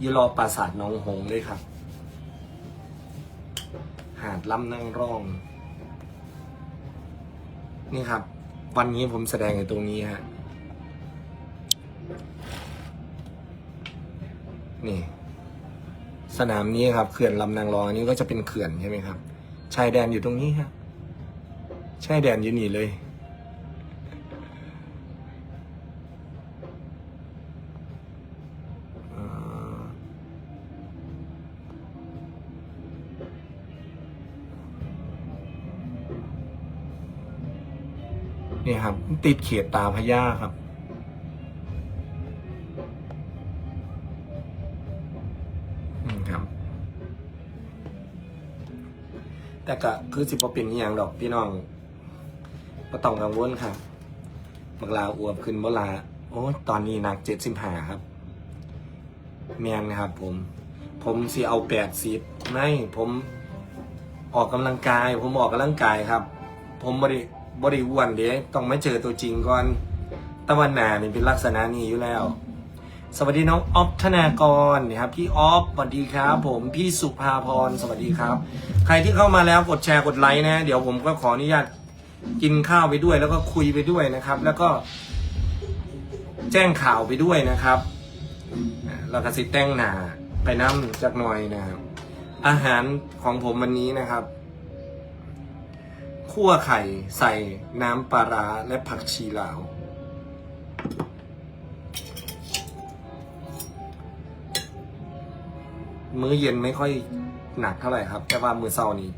อยู่รอปราสาทน้องหงเลยครับ หาดลำนั่งร่อง นี่ครับ วันนี้ผมแสดงอยู่ตรงนี้ฮะนี่ สนามนี้ครับเขื่อนลำนางรองอันนี้ก็จะเป็นเขื่อนใช่ไหมครับชายแดนอยู่ตรงนี้ฮะชายแดนอยู่นี่เลย ติดเขตตาพญาครับ ครับ แต่ก็คือสิบเป็นอหย่างดอกพี่น้องก็ต้องกังวลครับบักลาอวบขึ้นเมื่อลาโอ้ตอนนี้หนักเจ็ดสิบห้าครับ แมนนะครับผม ผมสิเอาแปดสิบไม่ผมออกกำลังกาย ผมออกกำลังกายครับ ผมบริ บริอ้วนเดียต้องไมาเจอตัวจริงก่อนตะวันหนานี่เป็นลักษณะนี้อยู่แล้ว สวัสดีน้องออฟธนากรนะครับพี่ออฟสวัสดีครับ ผมพี่สุภาพรสวัสดีครับ ใครที่เข้ามาแล้วกดแชร์กดไลค์นะ เดี๋ยวผมก็ขออนุญาตกินข้าวไปด้วย แล้วก็คุยไปด้วยนะครับ แล้วก็แจ้งข่าวไปด้วยนะครับเราก็สิแต่งหนาไปน้ำจักหน่อยนะครับอาหารของผมวันนี้นะครับ คั่วไข่ใส่น้ำปลาร้าและผักชีลาว มื้อเย็นไม่ค่อยหนักเท่าไหร่ครับ แต่ว่ามื้อเช้านี้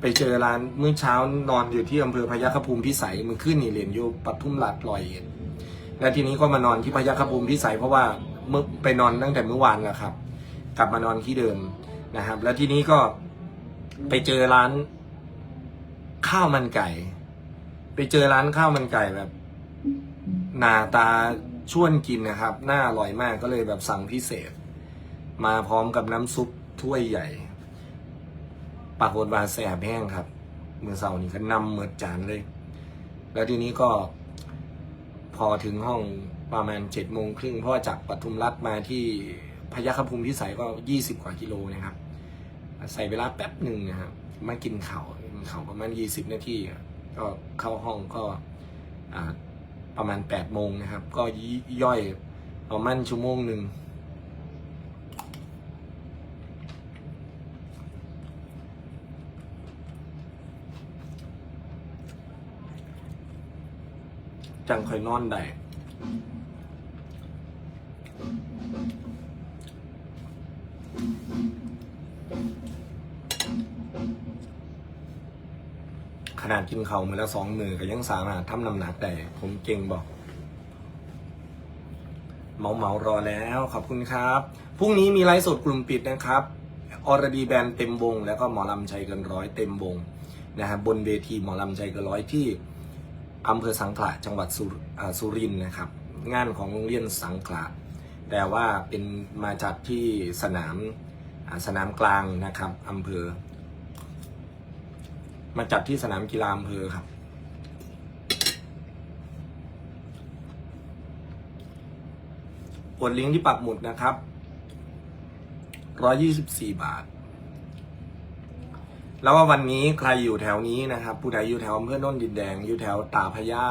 ไปเจอร้านมื้อเช้านอนอยู่ที่อำเภอพยัคฆภูมิพิสัยมือขึ้นนี่เรียนอยู่ปทุมราชลอยเอ็ดแล้วทีนี้ก็มานอนที่พยัคฆภูมิพิสัยเพราะว่าเมื่อไปนอนตั้งแต่เมื่อวานแล้วครับ กลับมานอนที่เดิมนะครับ แล้วทีนี้ก็ไปเจอร้าน ข้าวมันไก่ ไปเจอร้านข้าวมันไก่แบบหน้าตาชวนกินนะครับน่าอร่อยมากก็เลยแบบสั่งพิเศษ มาพร้อมกับน้ำซุปถ้วยใหญ่ปากโดวาแสบแห้งครับเมื่อเสาร์นี้ก็นำเหมือดจานเลย แล้วทีนี้ก็ พอถึงห้องประมาณเจ็ดโมงครึ่งเพราะว่าจากปทุมรัฐมาที่พยัคฆภูมิพิสัยก็ยี่สิบกว่ากิโลนะครับ ใส่เวลาแป๊บหนึ่งนะครับมากินเขา่า เขาประมาณยี่สิบนาทีก็เข้าห้องก็ประมาณแปดโมงนะครับ ก็ย่อยประมาณชั่วโมงหนึ่งจังค่อยนอนได้ นาดกินเขามาแล้วสองมือก็ยังสามารถทำน้ำหนักได้ผมเก่งบอก เมาเมารอแล้วขอบคุณครับพรุ่งนี้มีไลฟ์สดกลุ่มปิดนะครับอรดีแบนเต็มวง แล้วก็หมอลำใจเกินร้อยเต็มวงนะครับบนเวทีหมอลำใจเกินร้อยที่อำเภอสังขละจังหวัดสุสุรินทร์นะครับ งานของโรงเรียนสังขละแต่ว่าเป็นมาจากที่สนามสนามกลางนะครับอำเภอ มาจัดที่สนามกีฬาอำเภอครับ กดลิงก์ที่ปักหมุดนะครับ 124 บาท แล้วว่าวันนี้ใครอยู่แถวนี้นะครับ ผู้ใดอยู่แถวอำเภอโนนดินแดง อยู่แถวตาพญา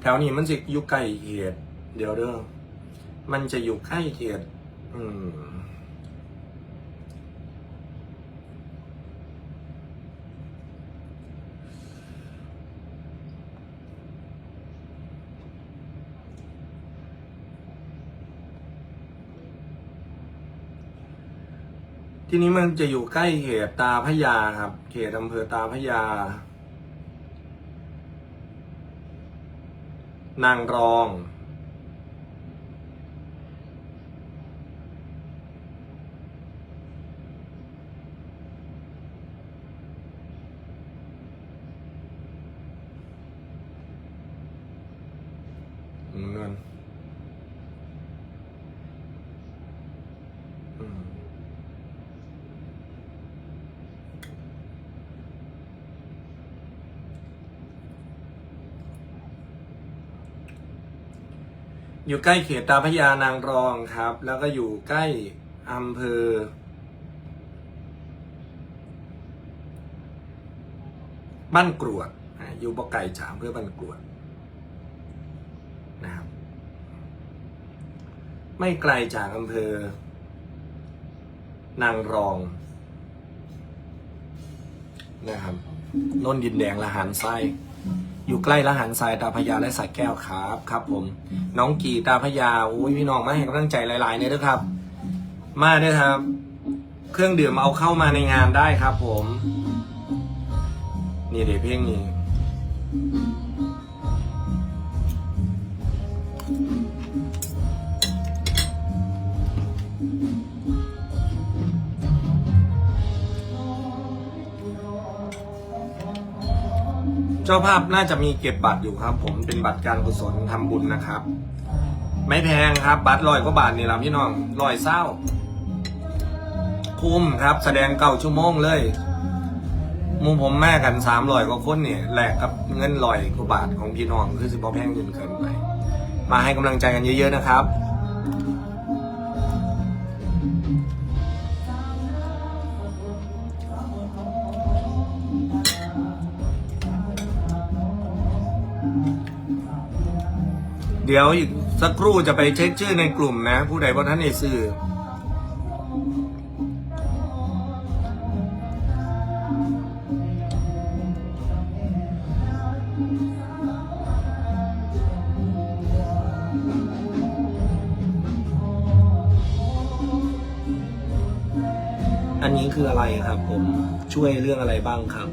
แถวนี้มันจะอยู่ใกล้เขตเดี๋ยวเด้อมันจะอยู่ใกล้เขตอืม ทีนี้มันจะอยู่ใกล้เขตตาพยาครับ เขตอำเภอตาพยา นางรอง อืมนั่นอืม อยู่ใกล้เขตตาพยานางรองครับ แล้วก็อยู่ใกล้อำเภอ บ้านกรวดอยู่บ่ไก่จากอำเภอบ้านกรวดนะครับ ไม่ไกลจากอำเภอ นางรองนะครับนนดินแดงละหานไส้ อยู่ใกล้ละหันทรายตาพญาและสายแก้วครับครับ ผม น้องกีตาพญาอุ้ยพี่น้องมาให้กำลังใจหลายๆเนี่ยด้วยครับ มาด้วยครับ เครื่องดื่มเอาเข้ามาในงานได้ครับ ผม นี่เดี๋ยวเพลงนี้ เจ้าภาพน่าจะมีเก็บบัตรอยู่ครับ ผมเป็นบัตรการกุศลทำบุญนะครับ ไม่แพงครับ บัตรลอยกว่าบาทนี่ละพี่น้องลอยเศร้า คุ้มครับ แสดงเก้าชั่วโมงเลยมูผมแม่กันสามร้อยกว่าคนเนี่ยแลกกับเงินลอยกว่าบาทของพี่น้องคือสิบอแพงเงินเกินไป มาให้กำลังใจกันเยอะๆนะครับ เดี๋ยวอีกสักครู่จะไปเช็คชื่อในกลุ่มนะ ผู้ใดว่าท่านในสื่ออันนี้คืออะไรครับผมช่วยเรื่องอะไรบ้างครับ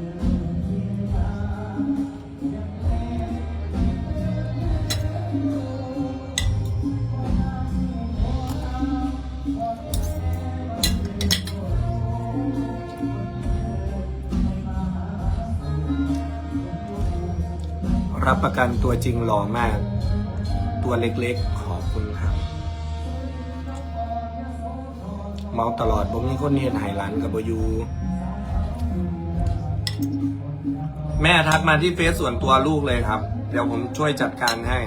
รับประกันตัวจริงหล่อมาก ตัวเล็กๆ ขอบคุณครับ เมาตลอดผมมีคนเห็นหายหลานกับบอยูแม่ทักมาที่เฟซส่วนตัวลูกเลยครับ เดี๋ยวผมช่วยจัดการให้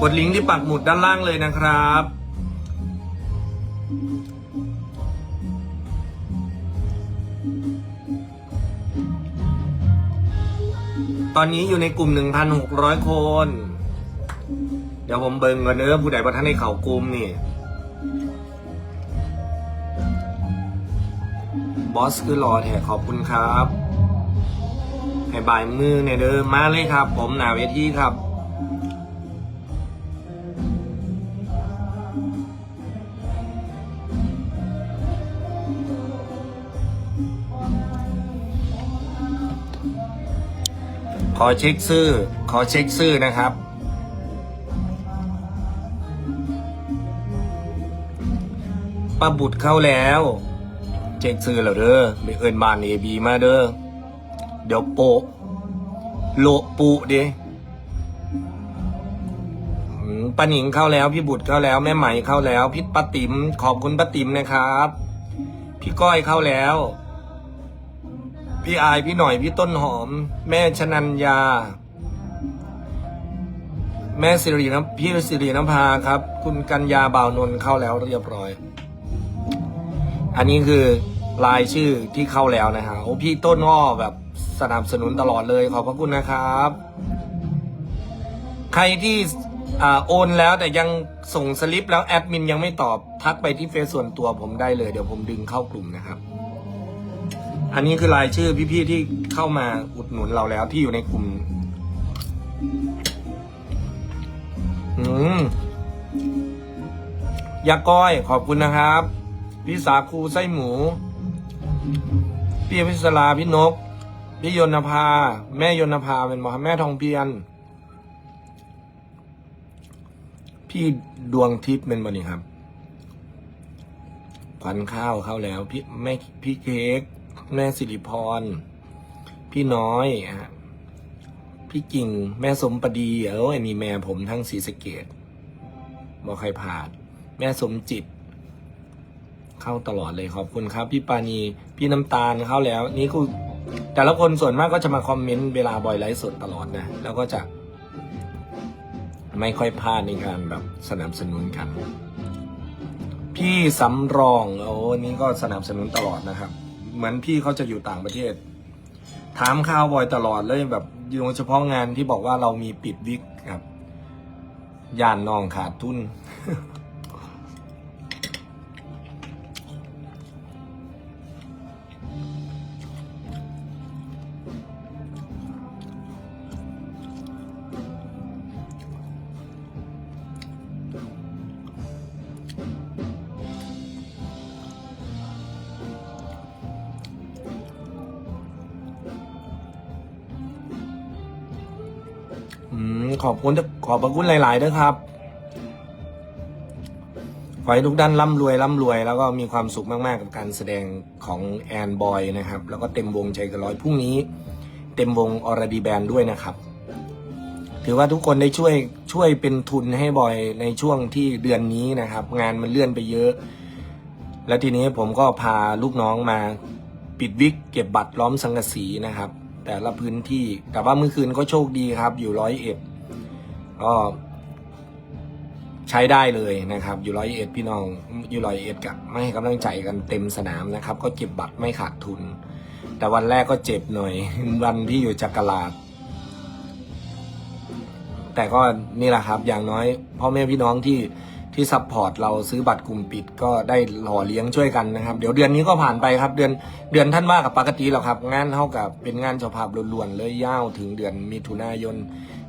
กดลิงก์ที่ปักหมุดด้านล่างเลยนะครับ ตอนนี้อยู่ในกลุ่ม 1,600 คน เดี๋ยวผมเบิ่งกันเนื้อผู้ใดประท่านในเขากลุ่มนี่ บอสคือรอแถขอบคุณครับให้บ่ายมือเนี่ยเดิมมาเลยครับ ผมหนาเวทีครับ ขอเช็คชื่อ ขอเช็คชื่อนะครับ ป้าบุตรเข้าแล้ว เช็คชื่อแล้วเด้อไปเอินบ้านเอบีมาเด้อ เดี๋ยวโปะโลปุดิป้าหนิงเข้าแล้ว พี่บุตรเข้าแล้ว แม่ไหมเข้าแล้ว พี่ป้าติ๋มขอบคุณป้าติ๋มนะครับ พี่ก้อยเข้าแล้ว พี่อายพี่หน่อยพี่ต้นหอม แม่ชนัญญา แม่สิริน้ำพี่สิริน้ำพาครับ คุณกัญญาบ่าวนน์เข้าแล้วเรียบร้อย อันนี้คือรายชื่อที่เข้าแล้วนะฮะโอ้พี่ต้นอ้อแบบสนับสนุนตลอดเลยขอบพระคุณนะครับ ใครที่อโอนแล้วแต่ยังส่งสลิปแล้วแอดมินยังไม่ตอบ ทักไปที่เฟซส่วนตัวผมได้เลย เดี๋ยวผมดึงเข้ากลุ่มนะครับ อันนี้คือรายชื่อพี่ๆที่เข้ามาอุดหนุนเราแล้วที่อยู่ในกลุ่ม อืมยาก้อยขอบคุณนะครับพี่สาคูไส้หมู พี่พิศลาพี่นก พี่ยนภา แม่ยนภาเป็นหมอแม่ทองเพียน พี่ดวงทิพย์เป็นบ่นี่ครับขวัญข้าวเข้าแล้ว พี่แม่พี่เค้ก แม่สิริพร พี่น้อยฮะพี่กิ่งแม่สมปดีเอออันนี้แม่ผมทั้งสีสเกตบ่เคยผ่าน แม่สมจิต เข้าตลอดเลยขอบคุณครับ พี่ปานีพี่น้ำตาลเข้าแล้ว นี่คือแต่ละคนส่วนมากก็จะมาคอมเมนต์เวลาบอยไลฟ์สดตลอดนะ แล้วก็จะไม่ค่อยพลาดในการแบบสนับสนุนกัน พี่สำรองโอ้นี่ก็สนับสนุนตลอดนะครับ เหมือนพี่เขาจะอยู่ต่างประเทศ ถามข่าวบ่อยตลอดเลยแบบโดยเฉพาะงานที่บอกว่าเรามีปิดวิกครับย่านนองขาดทุน ขอบคุณขอบพระคุณหลายๆด้วยครับขอให้ทุกด้านร่ำรวยร่ำรวย แล้วก็มีความสุขมากๆ กับการแสดงของแอนบอยนะครับ แล้วก็เต็มวงใจกันร้อยพรุ่งนี้ เต็มวงออร์ดีแบนด้วยนะครับ ถือว่าทุกคนได้ช่วยช่วยเป็นทุนให้บอยในช่วงที่เดือนนี้นะครับ งานมันเลื่อนไปเยอะ แล้วทีนี้ผมก็พาลูกน้องมาปิดวิกเก็บบัตรล้อมสังกสีนะครับ แต่ละพื้นที่แต่ว่าเมื่อคืนก็โชคดีครับ อยู่ร้อยเอ็ด ก็ใช้ได้เลยนะครับอยู่ร้อยเอ็ดพี่น้องอยู่ร้อยเอ็ดกับไม่ให้กำลังใจกันเต็มสนามนะครับ ก็เก็บบัตรไม่ขาดทุน แต่วันแรกก็เจ็บหน่อย วันที่อยู่จักรลาด แต่ก็นี่แหละครับอย่างน้อยพ่อแม่พี่น้องที่ที่ซัพพอร์ตเราซื้อบัตรกลุ่มปิดก็ได้หล่อเลี้ยงช่วยกันนะครับ เดี๋ยวเดือนนี้ก็ผ่านไปครับ เดือนเดือนท่านว่ากับปกติแล้วครับ งานเท่ากับเป็นงานเจ้าภาพล้วนๆเลยยาวถึงเดือนมิถุนายน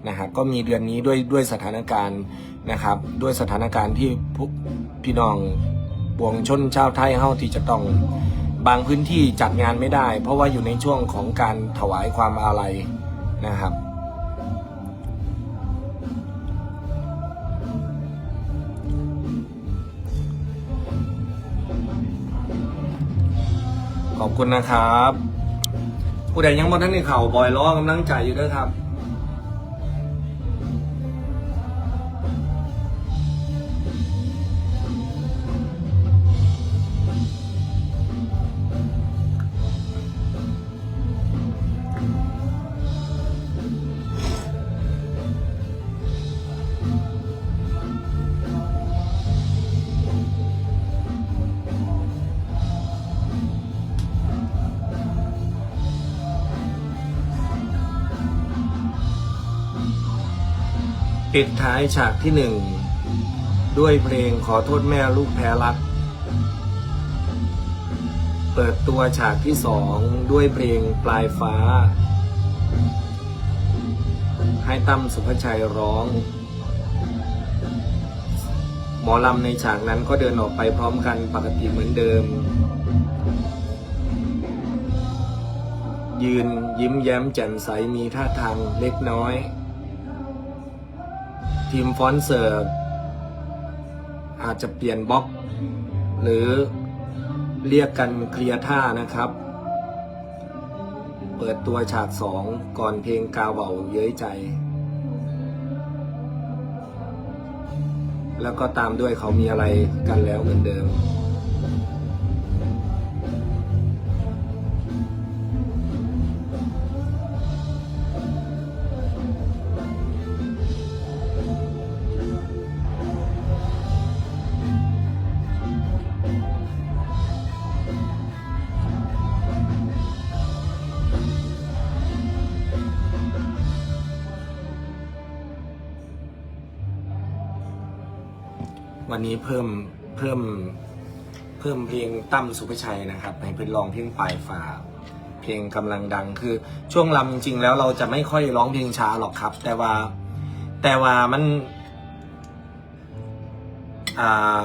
นะครับก็มีเดือนนี้ด้วยด้วยสถานการณ์นะครับ ด้วยสถานการณ์ที่พี่น้องปวงชนชาวไทยเฮาที่จะต้องบางพื้นที่จัดงานไม่ได้ เพราะว่าอยู่ในช่วงของการถวายความอาลัยนะครับขอบคุณนะครับ ผู้ใดยังบ่ทันในเข่าบอยล้อกำลังใจอยู่ด้วยครับ ปิดท้ายฉากที่หนึ่ง ด้วยเพลงขอโทษแม่ลูกแพ้รัก เปิดตัวฉากที่สองด้วยเพลงปลายฟ้า ให้ตั้มสุภชัยร้อง หมอลำในฉากนั้นก็เดินออกไปพร้อมกันปกติเหมือนเดิม ยืนยิ้มแย้มแจ่มใสมีท่าทางเล็กน้อย ทีมฟอนต์เสิร์ฟอาจจะเปลี่ยนบล็อก หรือเรียกกันเคลียร์ท่านะครับ เปิดตัวฉากสองก่อนเพลงกาเบาเย้ยใจ แล้วก็ตามด้วยเขามีอะไรกันแล้วเหมือนเดิม วันนี้เพิ่มเพิ่มเพิ่มเพลงตั้มสุภชัยนะครับให้เป็นร้องเพลงปลายฟ้าเพลงกำลังดังคือช่วงลำจริงๆแล้วเราจะไม่ค่อยร้องเพลงช้าหรอกครับ แต่ว่าแต่ว่ามันอ่า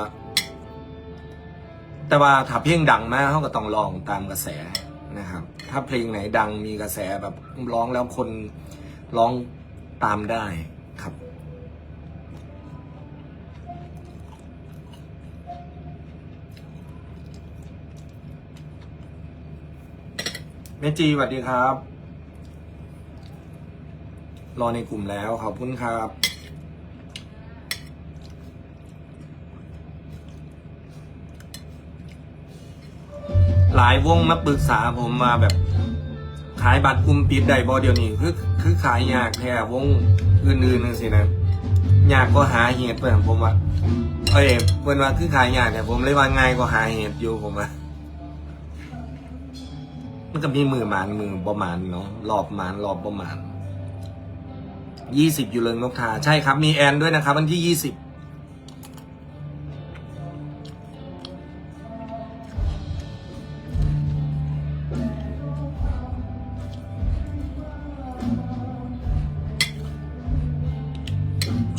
แต่ว่าถ้าเพลงดังมากเขาก็ต้องร้องตามกระแสนะครับ ถ้าเพลงไหนดังมีกระแสแบบร้องแล้วคนร้องตามได้ เจีสวัสดีครับ รอในกลุ่มแล้วขอบคุณครับ หลายวงมาปรึกษาผมมาแบบ ขายบัตรกลุ่มปิดได้บอเดียวนี้คือคือขายยากแท้วงอื่นๆนั่นสินะยากก็หาเหตุเพื่ผมว่าเอ้ยเพื่นว่าคือขายยากเนี่ผมเลยว่าง่ายก็หาเหตุอยู่ผมว่า มันก็มีมือหมานมือประมาณเนาะรอบหมานรอบประมาณยี่สิบอยู่เริงนกทาใช่ครับ มีแอนด้วยนะครับ วันที่ยี่สิบ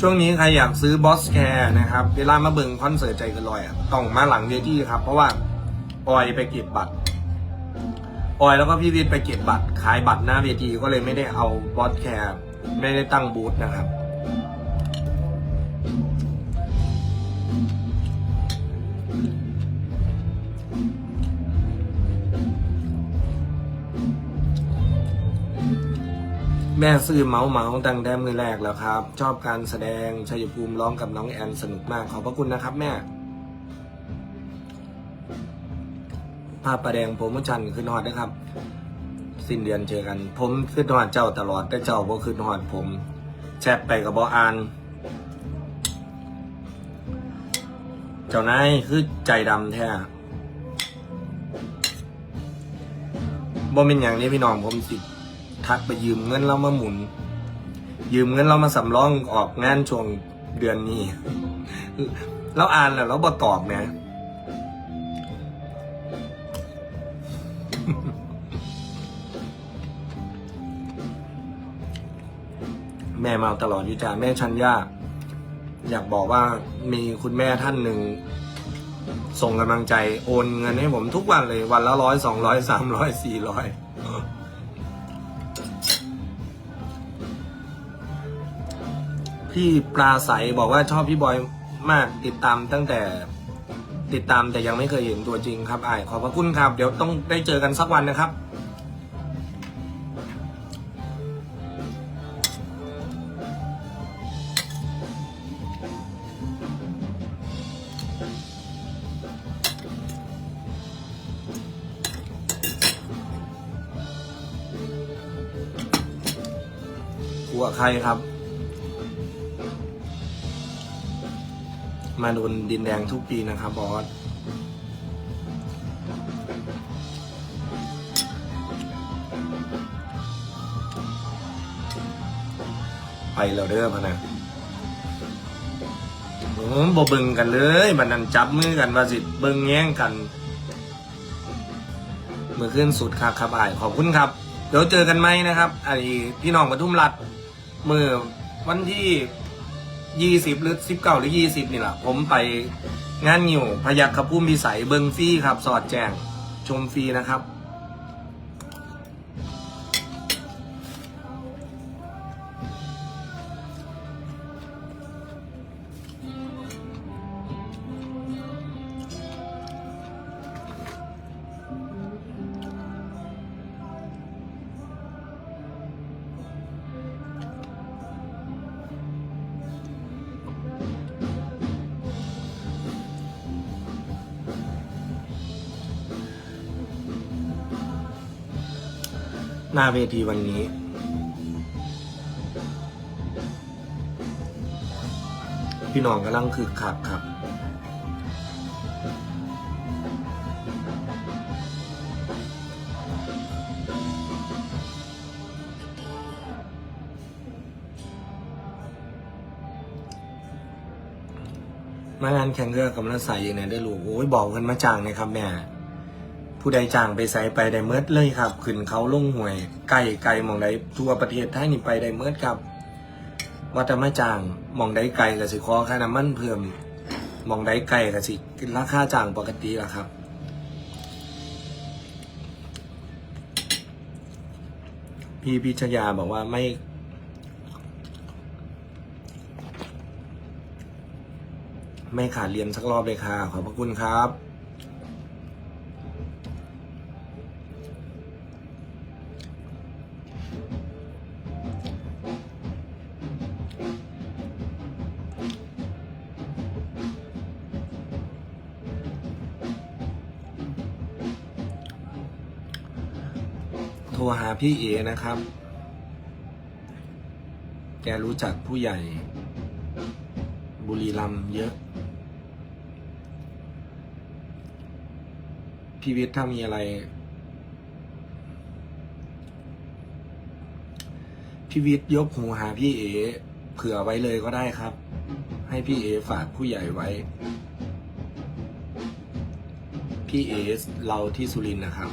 ช่วงนี้ใครอยากซื้อบอสแคร์นะครับ เวลามาเบิ่งคอนเสิร์ตใจกันลอยอะ ต้องมาหลังเวทีครับ เพราะว่าออยไปเก็บบัตร ออยแล้วก็พี่วิทย์ไปเก็บบัตรขายบัตรหน้าเวทีก็เลยไม่ได้เอาบอสแคร์ไม่ได้ตั้งบูธนะครับ แม่ซื้อเมาส์เมาส์ตั้งแต่มือแรกแล้วครับ ชอบการแสดงชัยภูมิร้องกับน้องแอนสนุกมากขอบพระคุณนะครับแม่าพประแดงผมจันทร์ขึ้นฮอดนะครับ สิ้นเดือนเจอกัน ผมขึ้นฮอดเจ้าตลอดแต่เจ้าบ่ขึ้นฮอดผม แชทไปกับบออ่าน เจ้านายคือใจดำแท้บ่เป็นอย่างนี้พี่น้องผมสิทักไปยืมเงินเรามาหมุน ยืมเงินเรามาสำรองออกงานช่วงเดือนนี้เราอ่านแล้วเราบ่ตอบนะ แม่มาตลอดอยู่จ้าแม่ชัญญาอยากบอกว่ามีคุณแม่ท่านหนึ่ง ส่งกำลังใจโอนเงินให้ผมทุกวันเลยวันละร้อยสองร้อยสามร้อยสี่ร้อยพี่ปลาใสบอกว่าชอบพี่บอยมากติดตามตั้งแต่ติดตามแต่ยังไม่เคยเห็นตัวจริงครับไอ้ายขอบพระคุณครับ เดี๋ยวต้องได้เจอกันสักวันนะครับ ใครครับ มาโดนดินแดงทุกปีนะครับบอสไปแล้วเด้อพะนะโอ้บ่เบิ่งกันเลยมันนั่นจับมือกันว่าสิเบิ่งแย่งกัน มือขึ้นสุดครับครับอายขอบคุณครับ เดี๋ยวเจอกันไหมนะครับไอพี่น้องปทุมรัฐ มือวันที่ยี่สิบหรือสิบเก้าหรือยี่สิบนี่แหละผมไปงานอยู่พยัคฆพุ่มพิสัยเบิงฟรีครับ สอดแจงชมฟรีนะครับ หน้าเวทีวันนี้ พี่น้องกำลังคือคักครับมางานแข่งเรือกำลังใส่ยังไงได้รู้โอ้ยบอกกันมาจ้างนะครับแม่ ผู้ใดจ้างไปใส่ไปได้เมิดเลยครับ ขึ้นเขาลงห่วยไก่ไก่มองใดทั่วประเทศไทยนี่ไปได้เมิดครับว่าแต่มาจ้างมองใดไก่กับสิคอค่าน้ำมันเพิ่มมองใดไก่กับสิราคาจ้างปกติละครับพี่พิชยาบอกว่าไม่ไม่ขาดเรียนสักรอบเลยค่ะ ขอบพระคุณครับ โทรหาพี่เอนะครับ แกรู้จักผู้ใหญ่ บุรีรัมเยอะ พี่วิทย์ถ้ามีอะไร พี่วิทย์ยกหูหาพี่เอ เผื่อไว้เลยก็ได้ครับ ให้พี่เอฝากผู้ใหญ่ไว้ พี่เอเราที่สุรินทร์นะครับ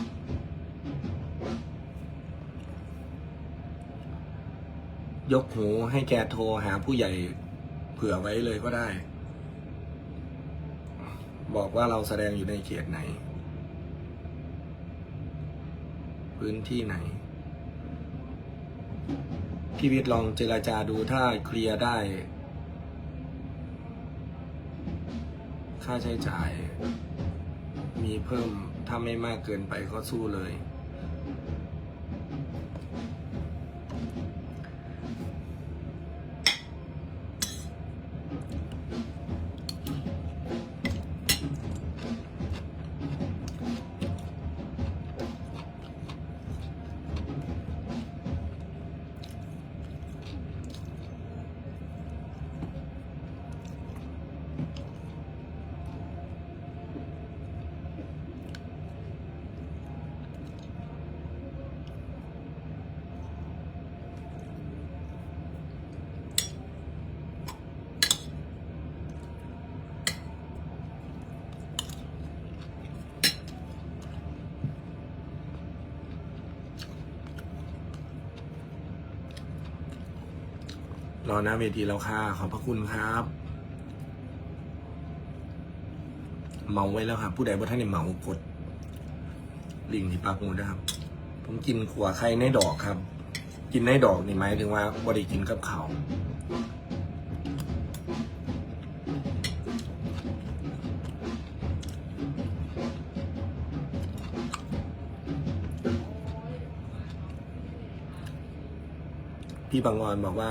ยกหูให้แกโทรหาผู้ใหญ่เผื่อไว้เลยก็ได้ บอกว่าเราแสดงอยู่ในเขตไหน พื้นที่ไหน พี่วิทย์ลองเจราจาดูถ้าเคลียร์ได้ ค่าใช้จ่าย มีเพิ่มถ้าไม่มากเกินไปก็สู้เลย อหน้าเวทีแล้วค่ะ ขอบพระคุณครับ เมาไว้แล้วครับ ผู้ใดบ่ท่านได้เมากด ลิงที่ปากมูนะครับ ผมกินขัวไข่ในดอกครับ กินในดอกนี่หมายถึงว่าบ่ได้กินกับเขาพี่บางออนบอกว่า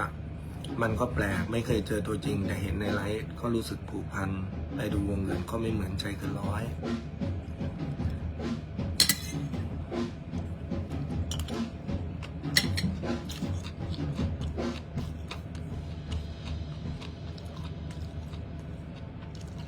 มันก็แปลกไม่เคยเจอตัวจริงแต่เห็นในไลฟ์ก็รู้สึกผูกพันไปดูวงอื่นก็ไม่เหมือนใจเกินร้อย